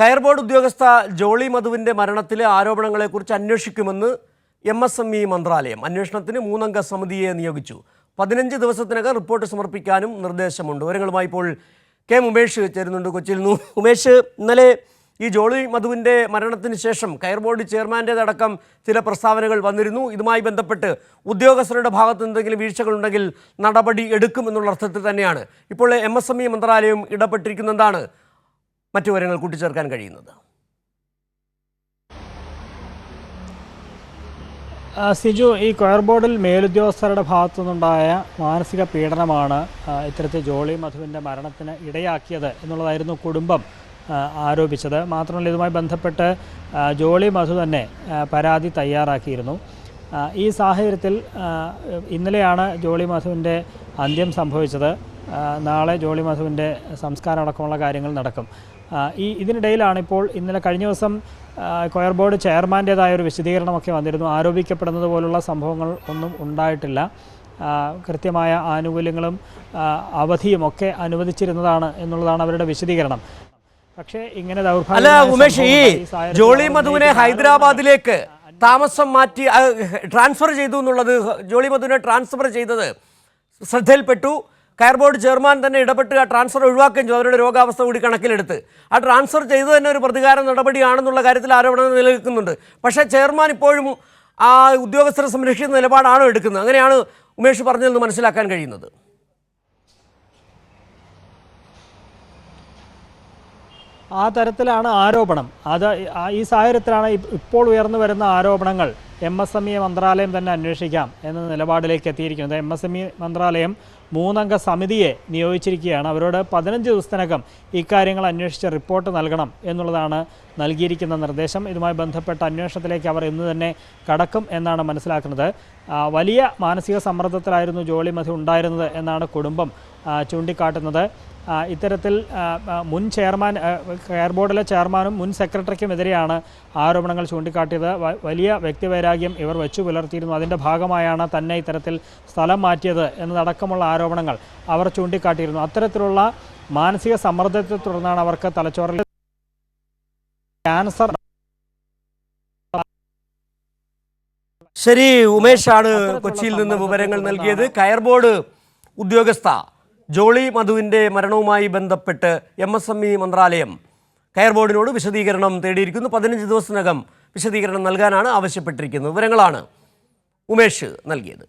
കയർ ബോർഡ് ഉദ്യോഗസ്ഥ ജോളി മധുവിന്റെ മരണത്തിലെ ആരോപണങ്ങളെക്കുറിച്ച് അന്വേഷിക്കുമെന്ന് എം എസ് എം ഇ മന്ത്രാലയം അന്വേഷണത്തിന് മൂന്നംഗ സമിതിയെ നിയോഗിച്ചു. പതിനഞ്ച് ദിവസത്തിനകം റിപ്പോർട്ട് സമർപ്പിക്കാനും നിർദ്ദേശമുണ്ട്. വിവരങ്ങളുമായി ഇപ്പോൾ കെ ഉമേഷ് ചേരുന്നുണ്ട് കൊച്ചിയിൽ നിന്ന്. ഉമേഷ് ഇന്നലെ ഈ ജോളി മധുവിന്റെ മരണത്തിന് ശേഷം കയർ ബോർഡ് ചെയർമാന്റേതടക്കം ചില പ്രസ്താവനകൾ വന്നിരുന്നു. ഇതുമായി ബന്ധപ്പെട്ട് ഉദ്യോഗസ്ഥരുടെ ഭാഗത്ത് എന്തെങ്കിലും വീഴ്ചകളുണ്ടെങ്കിൽ നടപടി എടുക്കും എന്നുള്ള അർത്ഥത്തിൽ തന്നെയാണ്. ഇപ്പോൾ എം എസ് എം ഇ മന്ത്രാലയം ഇടപെട്ടിരിക്കുന്നതാണ് മറ്റു വിവരങ്ങൾ കൂട്ടിച്ചേർക്കാൻ കഴിയുന്നത്? സിജു ഈ കൊയർ ബോർഡിൽ മേലുദ്യോഗസ്ഥരുടെ ഭാഗത്തു നിന്നുണ്ടായ മാനസിക പീഡനമാണ് ഇത്തരത്തിൽ ജോളി മധുവിന്റെ മരണത്തിന് ഇടയാക്കിയത് എന്നുള്ളതായിരുന്നു കുടുംബം ആരോപിച്ചത്. മാത്രമല്ല ഇതുമായി ബന്ധപ്പെട്ട് ജോളി മധു തന്നെ പരാതി തയ്യാറാക്കിയിരുന്നു. ഈ സാഹചര്യത്തിൽ ഇന്നലെയാണ് ജോളി മധുവിന്റെ അന്ത്യം സംഭവിച്ചത്. നാളെ ജോളി മധുവിന്റെ സംസ്കാരം അടക്കമുള്ള കാര്യങ്ങൾ നടക്കും. ഈ ഇതിനിടയിലാണ് ഇപ്പോൾ ഇന്നലെ കഴിഞ്ഞ ദിവസം കൊയർ ബോർഡ് ചെയർമാന്റേതായ ഒരു വിശദീകരണമൊക്കെ വന്നിരുന്നു. ആരോപിക്കപ്പെടുന്നത് പോലുള്ള സംഭവങ്ങൾ ഒന്നും ഉണ്ടായിട്ടില്ല. കൃത്യമായ ആനുകൂല്യങ്ങളും അവധിയും ഒക്കെ അനുവദിച്ചിരുന്നതാണ് എന്നുള്ളതാണ് അവരുടെ വിശദീകരണം. പക്ഷേ ഇങ്ങനെ അല്ല ഉമേഷ് ഈ ജോളി മധുവിനെ ഹൈദരാബാദിലേക്ക് താമസം മാറ്റി ട്രാൻസ്ഫർ ചെയ്തു എന്നുള്ളത് ജോളി മധുവിനെ ട്രാൻസ്ഫർ ചെയ്തത് ശ്രദ്ധയിൽപ്പെട്ടു. കയർ ബോർഡ് ചെയർമാൻ തന്നെ ഇടപെട്ട് ആ ട്രാൻസ്ഫർ ഒഴിവാക്കുകയും ചെയ്തു. അവരുടെ രോഗാവസ്ഥ കൂടി കണക്കിലെടുത്ത്. ആ ട്രാൻസ്ഫർ ചെയ്തു തന്നെ ഒരു പ്രതികാര നടപടിയാണെന്നുള്ള കാര്യത്തിൽ ആരോപണം നിലനിൽക്കുന്നുണ്ട്. പക്ഷേ ചെയർമാൻ ഇപ്പോഴും ആ ഉദ്യോഗസ്ഥരെ സംരക്ഷിക്കുന്ന നിലപാടാണോ എടുക്കുന്നത്? അങ്ങനെയാണ് ഉമേഷ് പറഞ്ഞതെന്ന് മനസ്സിലാക്കാൻ കഴിയുന്നത്. ആ തരത്തിലാണ് ആരോപണം. അത് ഈ സാഹചര്യത്തിലാണ് ഇപ്പോൾ ഉയർന്നു വരുന്ന ആരോപണങ്ങൾ. എം എസ് എം ഇ മന്ത്രാലയം തന്നെ അന്വേഷിക്കാം എന്ന നിലപാടിലേക്ക് എത്തിയിരിക്കുന്നത്. എം എസ് എം ഇ മന്ത്രാലയം മൂന്നംഗ സമിതിയെ നിയോഗിച്ചിരിക്കുകയാണ്. അവരോട് പതിനഞ്ച് ദിവസത്തിനകം ഇക്കാര്യങ്ങൾ അന്വേഷിച്ച് റിപ്പോർട്ട് നൽകണം എന്നുള്ളതാണ് നൽകിയിരിക്കുന്ന നിർദ്ദേശം. ഇതുമായി ബന്ധപ്പെട്ട അന്വേഷണത്തിലേക്ക് അവർ ഇന്ന് തന്നെ കടക്കും എന്നാണ് മനസ്സിലാക്കുന്നത്. വലിയ മാനസിക സമ്മർദ്ദത്തിലായിരുന്നു ജോളി മധു ഉണ്ടായിരുന്നത് എന്നാണ് കുടുംബം ചൂണ്ടിക്കാട്ടുന്നത്. ഇത്തരത്തിൽ മുൻ ചെയർമാൻ കെയർ ബോർഡിലെ ചെയർമാനും മുൻ സെക്രട്ടറിക്കുമെതിരെയാണ് ആരോപണങ്ങൾ ചൂണ്ടിക്കാട്ടിയത്. വലിയ വ്യക്തിവൈരാഗ്യം ഇവർ വെച്ചു പുലർത്തിയിരുന്നു. അതിന്റെ ഭാഗമായാണ് തന്നെ ഇത്തരത്തിൽ സ്ഥലം മാറ്റിയത് എന്നതടക്കമുള്ള ആരോപണങ്ങൾ അവർ ചൂണ്ടിക്കാട്ടിയിരുന്നു. അത്തരത്തിലുള്ള മാനസിക സമ്മർദ്ദത്തെ തുടർന്നാണ് അവർക്ക് തലച്ചോറിൽ ക്യാൻസർ ശരി ഉമേഷാണ് കൊച്ചിയിൽ നിന്ന് വിവരങ്ങൾ നൽകിയത്. കയർ ബോർഡ് ഉദ്യോഗസ്ഥ ജോളി മധുവിന്റെ മരണവുമായി ബന്ധപ്പെട്ട് എം എസ് എം ഇ മന്ത്രാലയം കയർ ബോർഡിനോട് വിശദീകരണം തേടിയിരിക്കുന്നു. പതിനഞ്ച് ദിവസത്തിനകം വിശദീകരണം നൽകാനാണ് ആവശ്യപ്പെട്ടിരിക്കുന്നത്. വിവരങ്ങളാണ് ഉമേഷ് നൽകിയത്.